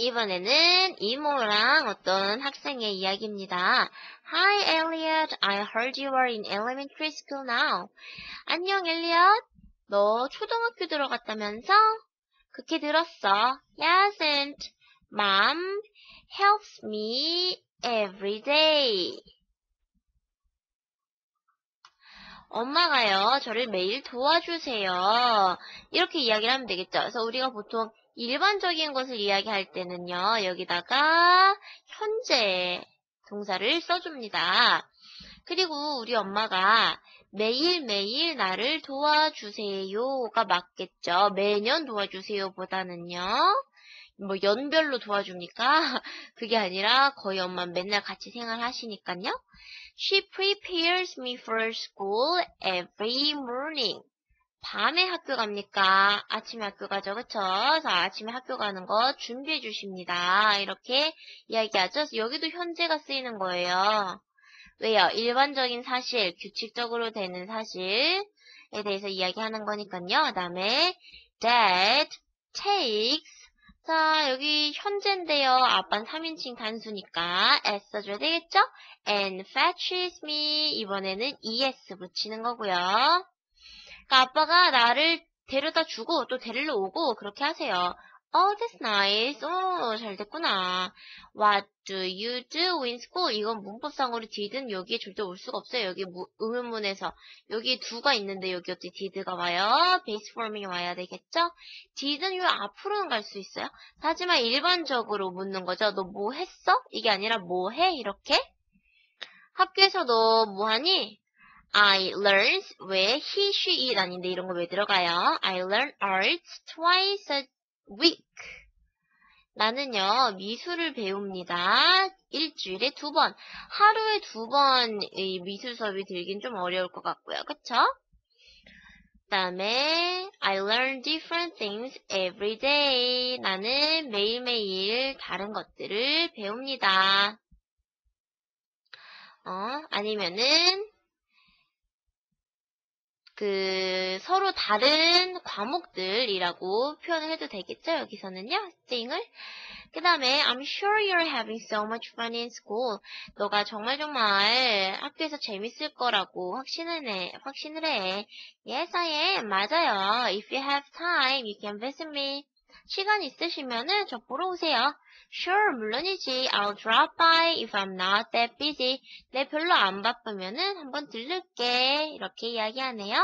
이번에는 이모랑 어떤 학생의 이야기입니다. Hi Elliot, I heard you are in elementary school now. 안녕 엘리엇, 너 초등학교 들어갔다면서? 그렇게 들었어. Yes, and mom helps me every day. 엄마가요, 저를 매일 도와주세요. 이렇게 이야기를 하면 되겠죠. 그래서 우리가 보통 일반적인 것을 이야기할 때는요, 여기다가 현재 동사를 써줍니다. 그리고 우리 엄마가 매일매일 나를 도와주세요가 맞겠죠. 매년 도와주세요 보다는요. 뭐 연별로 도와줍니까? 그게 아니라 거의 엄마 맨날 같이 생활하시니까요. She prepares me for school every morning. 밤에 학교 갑니까? 아침에 학교 가죠, 그쵸? 그래서 아침에 학교 가는 거 준비해 주십니다. 이렇게 이야기하죠. 여기도 현재가 쓰이는 거예요. 왜요? 일반적인 사실, 규칙적으로 되는 사실에 대해서 이야기하는 거니까요. 그 다음에 Dad takes 자, 여기 현재인데요. 아빠는 3인칭 단수니까 s 써줘야 되겠죠? and fetches me 이번에는 es 붙이는 거고요. 그러니까 아빠가 나를 데려다 주고 또 데리러 오고 그렇게 하세요. Oh, that's nice. 오, 잘 됐구나. What do you do in school? 이건 문법상으로 did는 여기에 절대 올 수가 없어요. 여기 무, 의문문에서. 여기 두가 있는데 여기 어떻게 did가 와요? base form이 와야 되겠죠? did는 요 앞으로는 갈 수 있어요. 하지만 일반적으로 묻는 거죠. 너 뭐 했어? 이게 아니라 뭐 해? 이렇게. 학교에서 너 뭐 하니? I learned 왜 he, she, it 아닌데 이런 거 왜 들어가요? I learn art twice a week. 나는요, 미술을 배웁니다. 일주일에 두 번. 하루에 두 번 이 미술 수업이 들긴 좀 어려울 것 같고요. 그쵸? 그 다음에 I learn different things every day. 나는 매일매일 다른 것들을 배웁니다. 어, 아니면은 그 서로 다른 과목들이라고 표현을 해도 되겠죠? 여기서는요. 띵을. 그 다음에 I'm sure you're having so much fun in school. 너가 정말 정말 학교에서 재밌을 거라고 확신을 해. 확신을 해. Yes, I am. 맞아요. If you have time, you can visit me. 시간 있으시면은 저 보러 오세요. Sure, 물론이지. I'll drop by if I'm not that busy. 내 별로 안 바쁘면은 한번 들를게. 이렇게 이야기하네요.